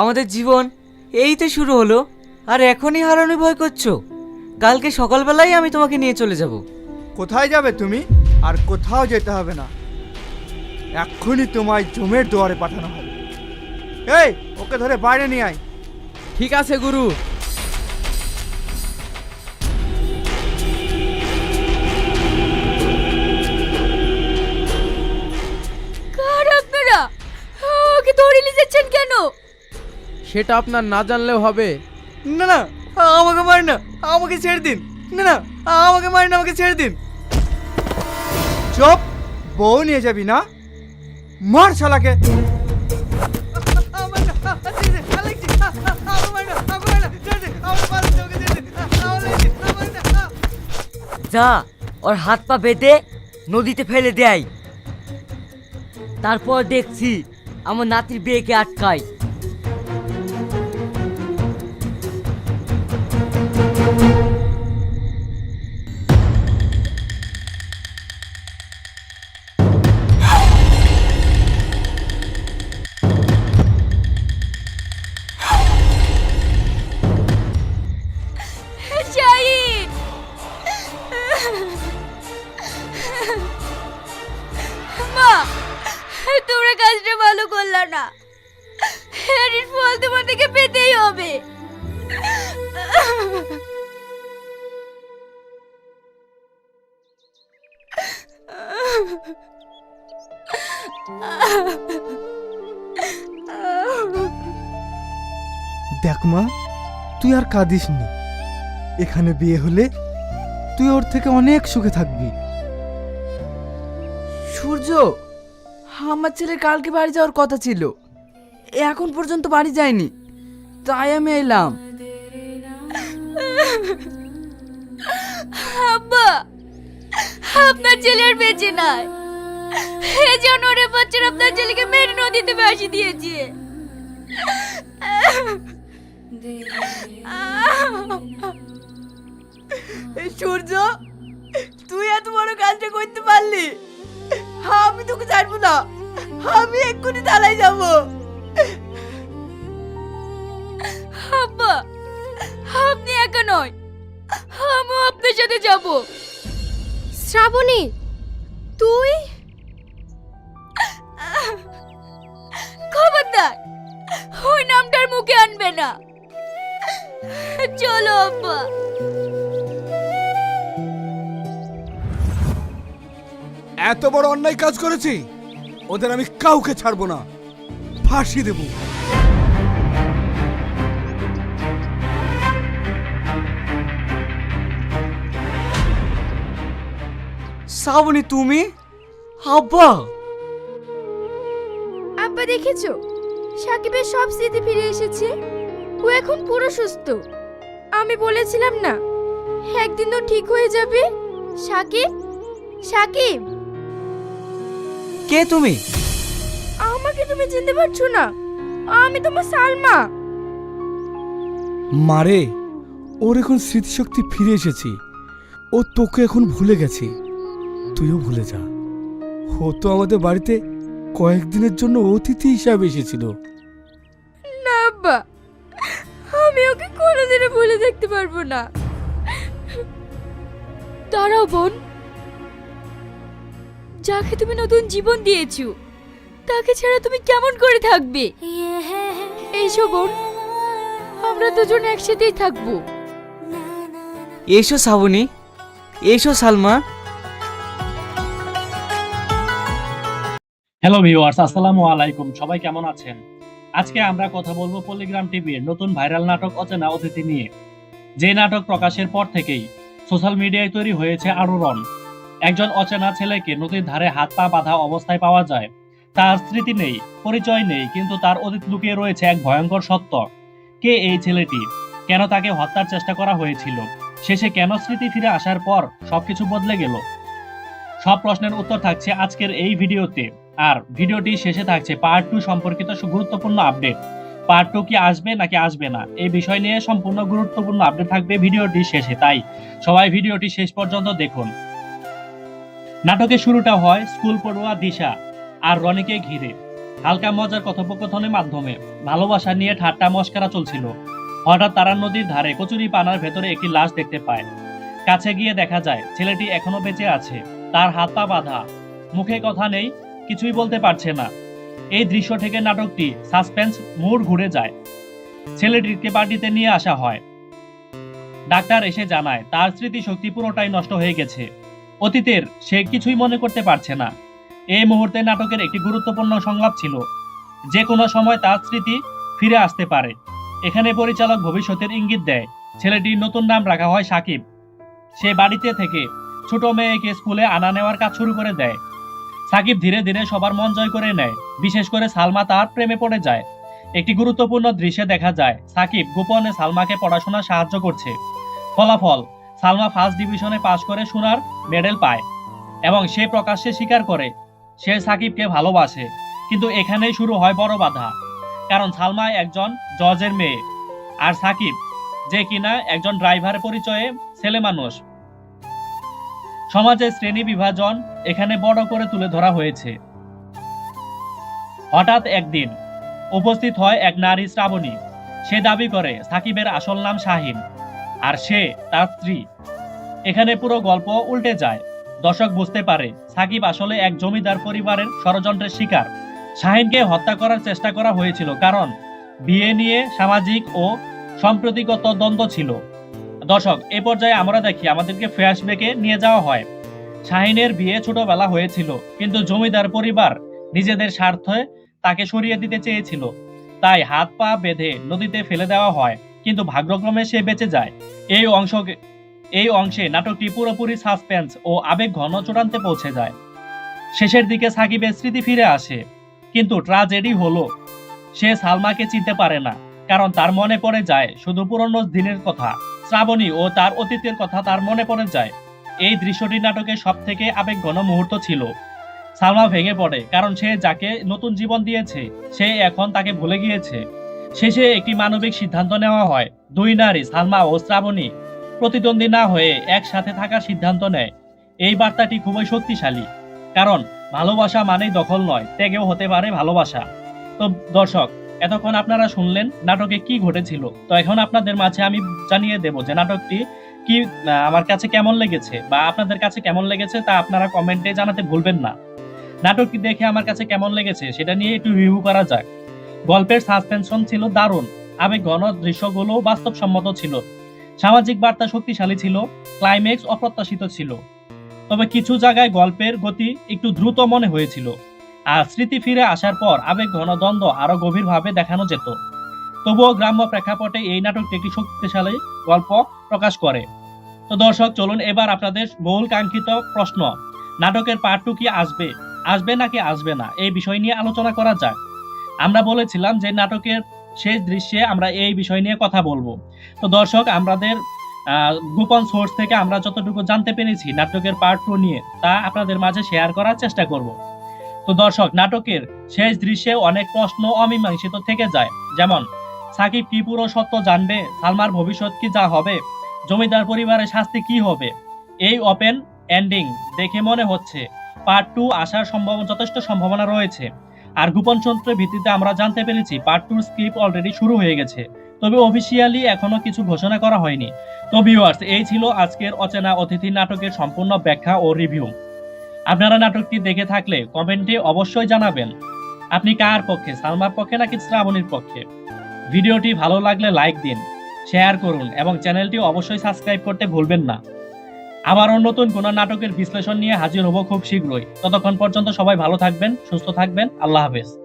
আমাদের জীবন এই তো শুরু হলো আর এখনই হারানোর ভয় করছ। কালকে সকালবেলায় আমি তোমাকে নিয়ে চলে যাব। কোথায় যাবে তুমি? আর কোথাও যেতে হবে না। এক্ষুনি তোমায় জমের দুয়ারে পাঠানো হবে। এই ওকে ধরে বাইরে নিয়ে আয়। ঠিক আছে গুরু। কার আপনারা? ওকে ধরে নিয়ে যাচ্ছেন কেন? সেটা আপনার না জানলেও হবে। না না আমাকে মার না আমাকে ছেড়ে দিন। না না আমাকে মার না আমাকে ছেড়ে দিন। চুপ বউ নিয়ে যাবি না? মার শালাকে। যা ওর হাত পা বেঁধে নদীতে ফেলে দেয়। তারপর দেখছি আমার নাতির বিয়েকে আটকায়। তোমরা কাজটা ভালো করলা না। এর ফল তোমাদেরকে পেতেই হবে। দেখ মা তুই আর কাঁদিস নি এখানে বিয়ে হলে তুই ওর থেকে অনেক সুখে থাকবি। সূর্য আমার ছেলে কালকে বাড়ি যাওয়ার কথা ছিল। এখন পর্যন্ত বাড়ি যায়নি। তাই আমি এলাম। আব্বা আপনার ছেলে আর বেঁচে নাই। এই জানোয়ারের বাচ্চারা আপনার ছেলেকে মেরে নদীতে ভাসি দিয়েছে। সূর্য তুই এত বড় কাজটা করতে পারলি? আমি তোকে ছাড়বো না। আমি এক্ষুনি তালাই যাব। আব্বা আপনি একা নয়। আমিও আপনার সাথে যাব। শ্রাবণী তুই? খবরদার ওই নামটার মুখে আনবে না। চলো আব্বা। এত বড় অন্যায় কাজ করেছি ওদের আমি কাউকে ছাড়বো না। ফাঁসি দেব। শ্রাবণী তুমি? আব্বা! আব্বা দেখেছ? সাকিবের সব স্মৃতি ফিরে এসেছে। ও এখন পুরো সুস্থ। আমি বলেছিলাম না একদিন তো ঠিক হয়ে যাবে। সাকিব? সাকিব? কে তুমি? আমাকে তুমি চিনতে পারছ না। আমি তোমার সালমা। মারে ওর এখন স্মৃতিশক্তি ফিরে এসেছি। ও তোকে এখন ভুলে গেছে। তুইও ভুলে যা। ও তো আমাদের বাড়িতে কয়েকদিনের জন্য অতিথি হিসাবে এসেছিল। না আব্বা। আমি ওকে কোনোদিনও ভুলে দেখতে পারব না। দাঁড়াও বোন। যাকে তুমি নতুন জীবন দিয়েছ তাকে ছাড়া তুমি কেমন করে থাকবে? এইসো বোন আমরা দুজন একসাথেই থাকব। এসো শ্রাবণী এসো সালমা। হ্যালো ভিউয়ার্স আসসালামু আলাইকুম সবাই কেমন আছেন? আজকে আমরা কথা বলব পলিগ্রাম টিভির নতুন ভাইরাল নাটক অচেনা অতিথি নিয়ে। যে নাটক প্রকাশের পর থেকেই সোশ্যাল মিডিয়ায় তৈরি হয়েছে আরও আলোড়ন একজন অচেনা ছেলেকে নদীর ধারে হাত পা বাঁধা অবস্থায় পাওয়া যায়। তার স্মৃতি নেই, পরিচয় নেই, কিন্তু তার অতীত লুকিয়ে রয়েছে এক ভয়ঙ্কর সত্য। কে এই ছেলেটি? কেন তাকে হত্যার চেষ্টা করা হয়েছিল? শেষে কেন স্মৃতি ফিরে আসার পর সবকিছু বদলে গেল? সব প্রশ্নের উত্তর থাকছে আজকের এই ভিডিওতে। আর ভিডিওটি শেষে থাকছে পার্ট টু সম্পর্কিত গুরুত্বপূর্ণ আপডেট। পার্ট টু কি আসবে নাকি আসবে না? এই বিষয় নিয়ে সম্পূর্ণ গুরুত্বপূর্ণ আপডেট থাকবে ভিডিওটি শেষে। তাই সবাই ভিডিওটি শেষ পর্যন্ত দেখুন। নাটকের শুরুটা হয় স্কুল পড়ুয়া দিশা আর রনিকে ঘিরে। হালকা মজার কথোপকথনের মাধ্যমে ভালোবাসা নিয়ে ঠাট্টা মস্কারা চলছিল। হঠাৎ তারা নদীর ধারে কচুরি পানার ভেতরে একটি লাশ দেখতে পায়। কাছে গিয়ে দেখা যায়, ছেলেটি এখনও বেঁচে আছে। তার হাত পা বাঁধা। মুখে কথা নেই, কিছুই বলতে পারছে না। এই দৃশ্য থেকে নাটকটি সাসপেন্স মোড় ঘুরে যায়। ছেলেটিকে পার্টিতে নিয়ে আসা হয়। ডাক্তার এসে জানায়, তার স্মৃতিশক্তি পুরোটাই নষ্ট হয়ে গেছে। অতীতের সে কিছুই মনে করতে পারছে না। এই মুহূর্তে নাটকের একটি গুরুত্বপূর্ণ সংলাপ ছিল। যে কোনো সময় তার স্মৃতি ফিরে আসতে পারে। এখানে পরিচালক ভবিষ্যতের ইঙ্গিত দেয়, ছেলেটির নতুন নাম রাখা হয় সাকিব। সে বাড়িতে থেকে ছোট মেয়েকে স্কুলে আনা নেওয়ার কাজ শুরু করে দেয়। সাকিব ধীরে ধীরে সবার মন জয় করে নেয়, বিশেষ করে সালমা তার প্রেমে পড়ে যায়। একটি গুরুত্বপূর্ণ দৃশ্যে দেখা যায়, সাকিব গোপনে সালমাকে পড়াশোনা সাহায্য করছে। ফলাফল সালমা ফার্স্ট ডিভিশনে পাশ করে সোনার মেডেল পায় এবং সে প্রকাশ্যে স্বীকার করে, সে সাকিবকে ভালোবাসে। কিন্তু এখানেই শুরু হয় বড় বাধা, কারণ সালমা একজন জজের মেয়ে আর সাকিব যে কিনা একজন ড্রাইভার পরিচয়ে ছেলে মানুষ। সমাজের শ্রেণি বিভাজন এখানে বড় করে তুলে ধরা হয়েছে। হঠাৎ একদিন উপস্থিত হয় এক নারী শ্রাবণী, সে দাবি করে, সাকিবের আসল নাম শাহিন। আর সে তার স্ত্রী। এখানে পুরো গল্প উল্টে যায়। দর্শক বুঝতে পারে, সাকিব আসলে এক জমিদার পরিবারের ষড়যন্ত্রের শিকার। শাহিনকে হত্যা করার চেষ্টা করা হয়েছিল কারণ বিয়ে নিয়ে সামাজিক ও সম্প্রতিগত দ্বন্দ্ব ছিল। দর্শক, এ পর্যায়ে আমরা দেখি আমাদেরকে ফ্ল্যাশব্যাকে নিয়ে যাওয়া হয়। শাহিনের বিয়ে ছোটবেলা হয়েছিল, কিন্তু জমিদার পরিবার নিজেদের স্বার্থে তাকে সরিয়ে দিতে চেয়েছিল। তাই হাত পা বেঁধে নদীতে ফেলে দেওয়া হয়। কিন্তু ভাগ্যক্রমে সে বেঁচে যায়। এই অংশ এই অংশে নাটকটি পুরোপুরি সাসপেন্স ও আবেগ ঘন চূড়ান্তে পৌঁছে যায়। শেষের দিকে সাকিবের স্মৃতি ফিরে আসে। কিন্তু ট্রাজেডি হলো। সে সালমাকে চিনতে পারে না, কারণ তার মনে পড়ে যায় শুধু পুরনো দিনের কথা। শ্রাবণী ও তার অতীতের কথা তার মনে পড়ে যায়। এই দৃশ্যটি নাটকের সব থেকে আবেগ ঘন মুহূর্ত ছিল। সালমা ভেঙে পড়ে, কারণ সে যাকে নতুন জীবন দিয়েছে, সে এখন তাকে ভুলে গিয়েছে। শেষে একটি মানবিক সিদ্ধান্ত নেওয়া হয়। দুই নারী, সালমা ও শ্রাবণী, প্রতিদ্বন্দ্বী না হয়ে একসাথে থাকার সিদ্ধান্ত নেয়। এই বার্তাটি খুবই শক্তিশালী, কারণ ভালোবাসা মানেই দখল নয়, ত্যাগেও হতে পারে ভালোবাসা। তো দর্শক, এতক্ষণ আপনারা শুনলেন নাটকে কি ঘটেছিল। তো এখন আপনাদের মাঝে আমি জানিয়ে দেব যে নাটকটি কি আমার কাছে কেমন লেগেছে বা আপনাদের কাছে কেমন লেগেছে তা আপনারা কমেন্টে জানাতে ভুলবেন না। নাটকটি দেখে আমার কাছে কেমন লেগেছে সেটা নিয়ে একটু রিভিউ করা যাক। গল্পের সাসপেনশন ছিল দারুণ। আবেগ ঘন দৃশ্যগুলো বাস্তবসম্মত ছিল। সামাজিক বার্তা শক্তিশালী ছিল ক্লাইম্যাক্স অপ্রত্যাশিত ছিল। তবে কিছু জায়গায় গল্পের গতি একটু দ্রুত মনে হয়েছিল। আর স্মৃতি ফিরে আসার পর আবেগ ঘন দ্বন্দ্ব আরও গভীরভাবে দেখানো যেত। তবুও গ্রাম্য প্রেক্ষাপটে এই নাটকটি একটি শক্তিশালী গল্প প্রকাশ করে। তো দর্শক, চলুন এবার আপনাদের বহুল কাঙ্ক্ষিত প্রশ্ন, নাটকের পার্ট টু কি আসবে আসবে নাকি আসবে না, এই বিষয় নিয়ে আলোচনা করা যাক। আমরা বলেছিলাম যে নাটকের শেষ দৃশ্যে আমরা এই বিষয় নিয়ে কথা বলব। তো দর্শক, আমাদের গোপন সোর্স থেকে আমরা যতটুকু জানতে পেরেছি নাটকের পার্ট টু নিয়ে, তা আপনাদের মাঝে শেয়ার করার চেষ্টা করব। তো দর্শক, নাটকের শেষ দৃশ্যে অনেক প্রশ্ন অমীমাংসিত থেকে যায়। যেমন, সাকিব কি পুরো সত্য জানবে? সালমার ভবিষ্যৎ কি যা হবে? জমিদার পরিবারের শাস্তি কি হবে? এই ওপেন এন্ডিং দেখে মনে হচ্ছে পার্ট টু আসার সম্ভব, যথেষ্ট সম্ভাবনা রয়েছে। আর গোপন সূত্রের ভিত্তিতে আমরা জানতে পেরেছি পার্ট টুর স্ক্রিপ্ট অলরেডি শুরু হয়ে গেছে। তবে অফিসিয়ালি এখনও কিছু ঘোষণা করা হয়নি। তো ভিউয়ার্স এই ছিল আজকের অচেনা অতিথি নাটকের সম্পূর্ণ ব্যাখ্যা ও রিভিউ আপনারা নাটকটি দেখে থাকলে কমেন্টে অবশ্যই জানাবেন, আপনি কার পক্ষে, সালমার পক্ষে নাকি শ্রাবণীর পক্ষে? ভিডিওটি ভালো লাগলে লাইক দিন শেয়ার করুন এবং চ্যানেলটি অবশ্যই সাবস্ক্রাইব করতে ভুলবেন না। আবারও নতুন কোন নাটকের বিশ্লেষণ নিয়ে হাজির হব খুব শীঘ্রই। ততক্ষণ পর্যন্ত সবাই ভালো থাকবেন, সুস্থ থাকবেন। আল্লাহ হাফেজ।